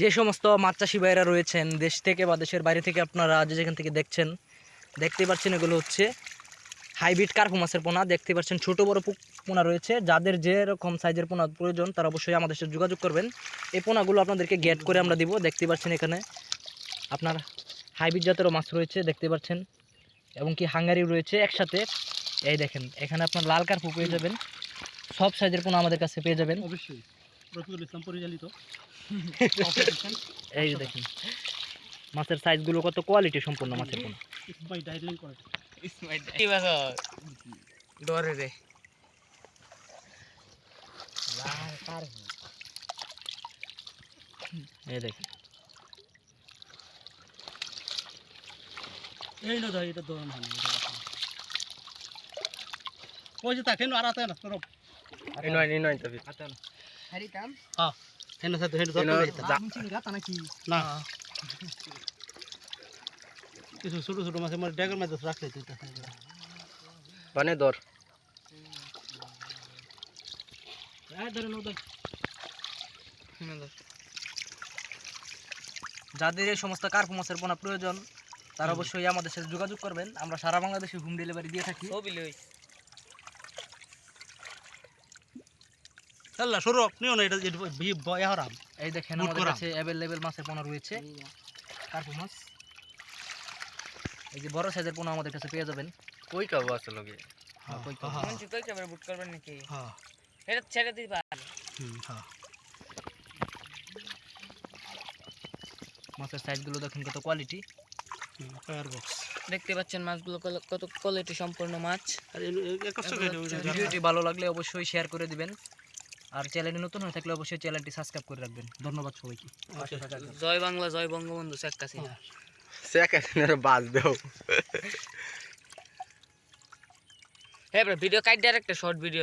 যে সমস্ত মাছ চাষি ভাইরা রয়েছেন, দেশ থেকে বা দেশের বাইরে থেকে আপনারা যে যেখান থেকে দেখছেন, দেখতে পাচ্ছেন এগুলো হচ্ছে হাইব্রিড কার্পু মাছের পোনা। দেখতে পাচ্ছেন ছোট বড় পোনা রয়েছে। যাদের যেরকম সাইজের পোনা প্রয়োজন, তারা অবশ্যই আমাদের সাথে যোগাযোগ করবেন। এই পোনাগুলো আপনাদেরকে গেট করে আমরা দিব। দেখতে পাচ্ছেন এখানে আপনার হাইব্রিড জাতেরও মাছ রয়েছে, দেখতে পাচ্ছেন। এবং কি হাঙ্গারি রয়েছে একসাথে। এই দেখেন, এখানে আপনার লাল কার্পু পেয়ে যাবেন। সব সাইজের পোনা আমাদের কাছে পেয়ে যাবেন। অবশ্যই। রফিকুল ইসলাম পরিচালিত। এই দেখেন মাছের সাইজগুলো কত কোয়ালিটি সম্পূর্ণ মাছের করে। ডরে রে। এই দেখেন। এই না এটা দৌড়ানো না। ওই যে তাকে আর আতে না তোর ইনয় ইনয় তবে হারিতাম হ্যাঁ হেন সাথে হেন এনো নাকি না কিছু ছোট ছোট মাছ আমার ড্যাগের মাছ রাখলে তুই বানে দর ধরে নাও দেখ যাদের এই সমস্ত কার্পু মাছের পোনা প্রয়োজন তারা অবশ্যই আমাদের সাথে যোগাযোগ করবেন। আমরা সারা বাংলাদেশে হোম ডেলিভারি দিয়ে থাকি। আল্লাহ সরু। নিও না এটা এটা হারাম। এই দেখেন আমাদের কাছে অ্যাভেলেবেল মাছের পোনা রয়েছে। কার্পু মাছ। এই যে বড় সাইজের পোনা আমাদের কাছে পেয়ে যাবেন। কই কাবো আসলে কি হ্যাঁ কই কই? হ্যাঁ, কই ক্যামেরা বুট করবেন নাকি? হ্যাঁ। এটা ছেড়ে দিবা হুম, হ্যাঁ। মাছের সাইজগুলো দেখেন কত কোয়ালিটি ফায়ার বক্স দেখতে পাচ্ছেন মাছগুলো কত কোয়ালিটি সম্পূর্ণ মাছ। ভিডিওটি ভালো লাগলে অবশ্যই শেয়ার করে দিবেন। আর চ্যানেলটি নতুন হয়ে থাকলে অবশ্যই চ্যানেলটি সাবস্ক্রাইব করে রাখবেন। ধন্যবাদ সবাইকে। জয় বাংলা জয় বঙ্গবন্ধু শেখ হাসিনা। শেখ হাসিনার বাজ দেও হ্যাঁ video cut direct short video